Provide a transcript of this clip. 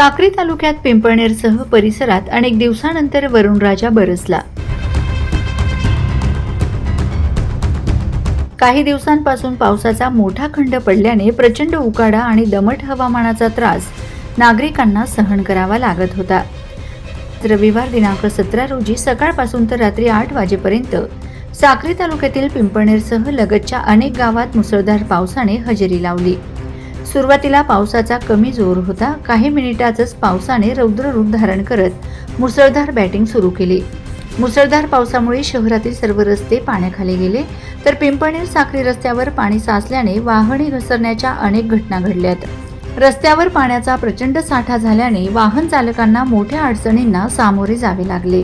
साक्री तालुक्यात पिंपळनेरसह परिसरात अनेक दिवसानंतर वरुणराजा बरसला. काही दिवसांपासून पावसाचा मोठा खंड पडल्याने प्रचंड उकाडा आणि दमट हवामानाचा त्रास नागरिकांना सहन करावा लागत होता. रविवार दिनांक सतरा रोजी सकाळपासून तर रात्री आठ वाजेपर्यंत साक्री तालुक्यातील पिंपळनेरसह लगतच्या अनेक गावात मुसळधार पावसाने हजेरी लावली. सुरुवातीला पावसाचा कमी जोर होता. काही मिनिटातच पावसाने रौद्र रूप धारण करत मुसळधार बॅटिंग सुरू केली. मुसळधार पावसामुळे शहरातील सर्व रस्ते पाण्याखाली गेले. तर पिंपळनेर साखरी रस्त्यावर पाणी साचल्याने वाहने घसरण्याच्या अनेक घटना घडल्यात. रस्त्यावर पाण्याचा प्रचंड साठा झाल्याने वाहन चालकांना मोठ्या अडचणींना सामोरे जावे लागले.